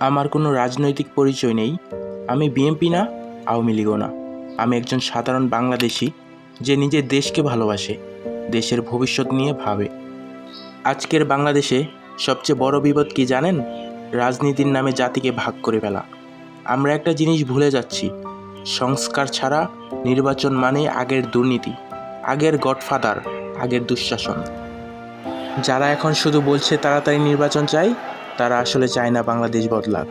আমার কোনো রাজনৈতিক পরিচয় নেই। আমি বিএনপি না, আওয়ামী লীগও না। আমি একজন সাধারণ বাংলাদেশি যে নিজের দেশকে ভালোবাসে, দেশের ভবিষ্যৎ নিয়ে ভাবে। আজকের বাংলাদেশে সবচেয়ে বড় বিপদ কি জানেন? রাজনীতির নামে জাতিকে ভাগ করে ফেলা। আমরা একটা জিনিস ভুলে যাচ্ছি, সংস্কার ছাড়া নির্বাচন মানে আগের দুর্নীতি, আগের গডফাদার, আগের দুঃশাসন। যারা এখন শুধু বলছে তাড়াতাড়ি নির্বাচন চাই তারা আসলে চায় না বাংলাদেশ বদলাক।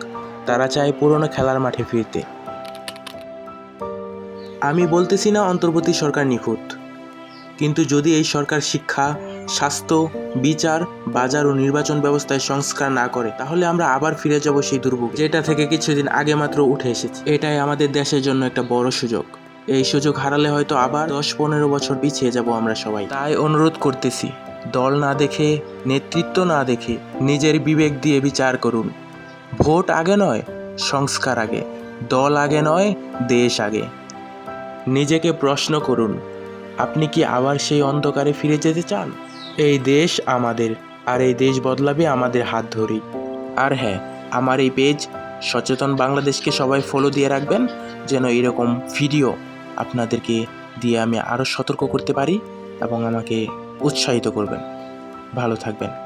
তারা চায় পুরনো খেলার মাঠে ফিরতে। আমি বলতেছি না অন্তর্বর্তী সরকার নিখুঁত। কিন্তু যদি এই সরকার শিক্ষা, স্বাস্থ্য, বিচার, বাজার ও নির্বাচন ব্যবস্থায় সংস্কার না করে, তাহলে আমরা আবার ফিরে যাব সেই দুর্ভোগ যেটা থেকে কিছুদিন আগে মাত্র উঠে এসেছে। এটাই আমাদের দেশের জন্য একটা বড় সুযোগ। এই সুযোগ হারালে হয়তো আবার দশ পনেরো বছর পিছিয়ে যাব আমরা সবাই। তাই অনুরোধ করতেছি। দল না দেখে, নেতৃত্ব না দেখে নিজের বিবেক দিয়ে বিচার করুন। ভোট আগে নয়, সংস্কার আগে। দল আগে নয়, দেশ আগে। নিজেকে প্রশ্ন করুন, আপনি কি আবার সেই অন্ধকারে ফিরে যেতে চান? এই দেশ আমাদের, আর এই দেশ বদলাবে আমাদের হাত ধরেই। আর হ্যাঁ আমার এই পেজ, সচেতন বাংলাদেশকে সবাই ফলো দিয়ে রাখবেন, যেন এরকম ভিডিও আপনাদেরকে দিয়ে আমি আরও সতর্ক করতে পারি এবং আমাকে উৎসাহিত করবেন। ভালো থাকবেন।